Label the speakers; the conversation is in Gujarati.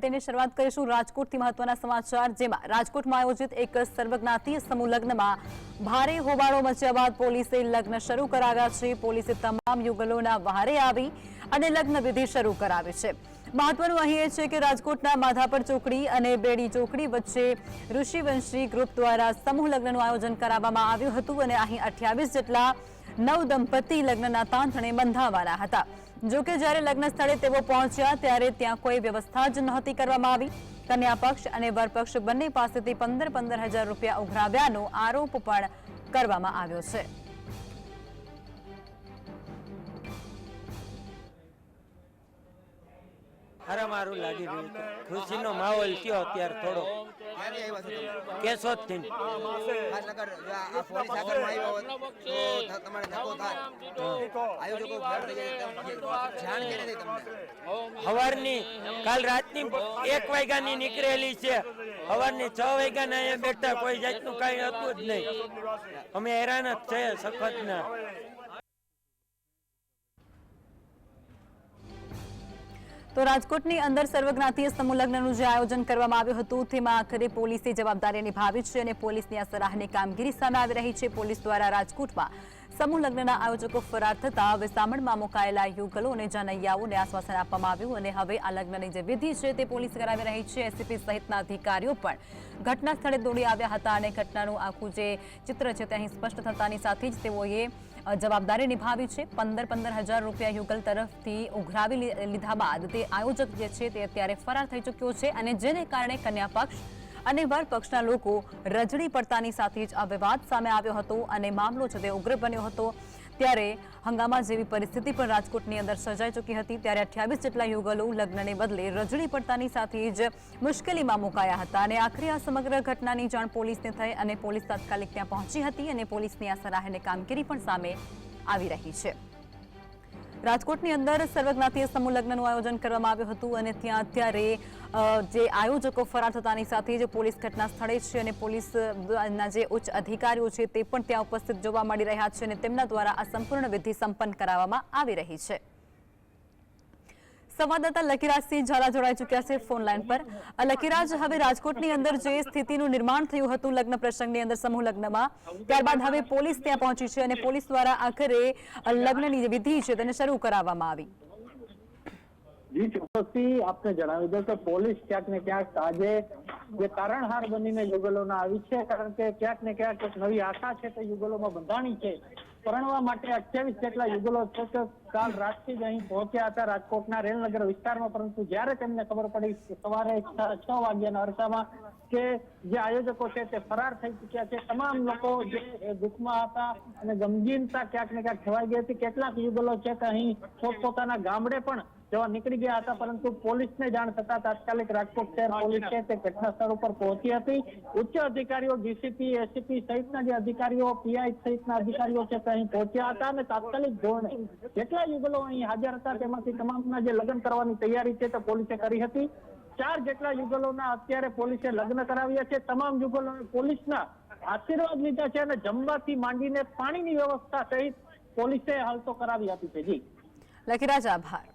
Speaker 1: તેની શરૂઆત કરીશું રાજકોટથી મહત્વના સમાચાર જેમાં રાજકોટમાં આયોજિત એક સર્વજ્ઞાતીય સમૂહ લગ્નમાં ભારે હોબાળો મચ્યા બાદ પોલીસે લગ્ન શરૂ કરાવ્યા છે. પોલીસે તમામ યુગલોના વહારે આવી અને લગ્ન વિધિ શરૂ કરાવી છે. મહત્વનું અહીં એ છે કે રાજકોટના માધાપર ચોકડી અને બેડી ચોકડી વચ્ચે ઋષિવંશી ગ્રુપ દ્વારા સમૂહ લગ્નનું આયોજન કરાવવામાં આવ્યું હતું અને અહીં અઠ્યાવીસ જેટલા નવ દંપતી લગ્નના તાંથણે બંધાવાના હતા. જો કે જ્યારે લગ્ન સ્થળે તેઓ પહોંચ્યા ત્યારે ત્યાં કોઈ વ્યવસ્થા જ નહોતી કરવામાં આવી. કન્યા પક્ષ અને વરપક્ષ બંને પાસેથી પંદર પંદર હજાર રૂપિયા ઉઘરાવ્યાનો આરોપ પણ કરવામાં આવ્યો છે.
Speaker 2: હારામાં લાગી રહ્યું ખુશીનો માહોલ કયો અત્યારે થોડો
Speaker 3: ક્યાંથી આવ્યા છો
Speaker 2: કેશોદથી
Speaker 3: ખાસ આ આ પોલીસ આગળમાં આવ્યા હોત તો તમારે ધક્કો થાય. આયોજકો ફેર થઈ જાય તેમ જાણ કરી હતી તમને.
Speaker 2: સવારની કાલ રાતની એક વાગ્યાની નીકળેલી છે. સવારની છ વાગ્યાના અહીંયા બેઠા કોઈ જાતનું કાંઈ હતું જ નહીં. અમે હેરાન જ છે સખત ના
Speaker 1: તો રાજકોટની અંદર સર્વજ્ઞાતીય સમૂહ લગ્નનું જે આયોજન કરવામાં આવ્યું હતું, તેમાં આખરે પોલીસે જવાબદારી નિભાવી છે અને પોલીસની આ સરાહની કામગીરી સામે આવી રહી છે. પોલીસ દ્વારા રાજકોટમાં સમૂહ લગ્નના આયોજકો ફરાર થતા વિસામણમાં મુકાયેલા યુગલો અને જનૈયાઓને આશ્વાસન આપવામાં આવ્યું અને હવે આ લગ્નની જે વિધિ છે તે પોલીસ કરાવી રહી છે. એસીપી સહિતના અધિકારીઓ પણ ઘટના સ્થળે દોડી આવ્યા હતા અને ઘટનાનું આખું જે ચિત્ર છે તે અહીં સ્પષ્ટ થતાની સાથે જ તેઓએ જવાબદારી નિભાવી છે. પંદર પંદર હજાર રૂપિયા યુગલ તરફથી ઉઘરાવી લીધા બાદ તે આયોજક જે છે તે અત્યારે ફરાર થઈ ચૂક્યો છે અને જેને કારણે કન્યા પક્ષ અને વર પક્ષના લોકો રજડી પડતાની સાથે જ આ વિવાદ સામે આવ્યો હતો અને મામલો છે તે ઉગ્ર બન્યો હતો. ત્યારે હંગામા જેવી પરિસ્થિતિ પણ રાજકોટની અંદર સર્જાઈ ચૂકી હતી. ત્યારે અઠ્યાવીસ જેટલા યુગલો લગ્નને બદલે રજડી પડતાની સાથે જ મુશ્કેલીમાં મુકાયા હતા અને આખરે આ સમગ્ર ઘટનાની જાણ પોલીસને થઈ અને પોલીસ તાત્કાલિક ત્યાં પહોંચી હતી અને પોલીસની આ સરાહને કામગીરી પણ સામે આવી રહી છે. રાજકોટની અંદર સર્વજ્ઞાતીય સમૂહ લગ્નનું આયોજન કરવામાં આવ્યું હતું અને ત્યાં અત્યારે જે આયોજકો ફરાર થતાની સાથે જ પોલીસ ઘટના સ્થળે છે અને પોલીસના જે ઉચ્ચ અધિકારીઓ છે તે પણ ત્યાં ઉપસ્થિત જોવા મળી રહ્યા છે અને તેમના દ્વારા આ સંપૂર્ણ વિધિ સંપન્ન કરાવવામાં આવી રહી છે. સંવાદદાતા લકીરાજસિંહ ઝાલા જોડાઈ ચૂક્યા છે ફોન લાઈન પર. લકીરાજ હવે રાજકોટની અંદર જે સ્થિતિનું નિર્માણ થયું હતું લગ્ન પ્રસંગની અંદર સમૂહ લગ્નમાં, ત્યારબાદ હવે પોલીસ ત્યાં પહોંચી છે અને પોલીસ દ્વારા આખરે લગ્નની વિધિ છે તેને શરૂ કરાવવામાં આવી.
Speaker 4: જી, ચોક્કસથી આપને જણાવી દઉં કે પોલીસ ક્યાંક ને ક્યાંક આજે જે તારણહાર બનીને યુગલોના આવી છે, કારણ કે ક્યાંક ને ક્યાંક નવી આશા છે તે યુગલોમાં બંધાણી છે. પરણવા માટે અઠ્યાવીસ જેટલા યુગલો કાલ રાતથી જ અહીં પહોંચ્યા હતા રાજકોટના રેલનગર વિસ્તારમાં, પરંતુ જ્યારે તેમને ખબર પડી સવારે છ વાગ્યાના અરસામાં કે જે આયોજકો છે તે ફરાર થઈ ચુક્યા છે, તમામ લોકો જે દુઃખમાં હતા અને ગમગીનતા ક્યાંક ને ક્યાંક છવાઈ ગઈ હતી. કેટલાક યુગલો છે કે અહીં પોતપોતાના ગામડે પણ જવા નીકળી ગયા હતા, પરંતુ પોલીસને જાણ થતા તાત્કાલિક રાજકોટ શહેર પોલીસ છે તે ઘટના સ્થળ ઉપર પહોંચી હતી. ઉચ્ચ અધિકારીઓ, ડીસીપી, એસીપી સહિતના જે અધિકારીઓ, પીઆઈ સહિતના અધિકારીઓ છે અહીં પહોંચ્યા હતા અને તાત્કાલિક ધોરણે. જેટલા યુગલો અહીં હાજર હતા તેમાંથી તમામના જે લગ્ન કરવાની તૈયારી છે તે પોલીસે કરી હતી. ચાર જેટલા યુગલોના અત્યારે પોલીસે લગ્ન કરાવ્યા છે. તમામ યુગલોને પોલીસના આશીર્વાદ લીધા છે અને જમવાથી માંડીને પાણીની વ્યવસ્થા સહિત પોલીસે હાલ તો કરાવી આપી છે. જી.
Speaker 1: લકીરાજ આભાર.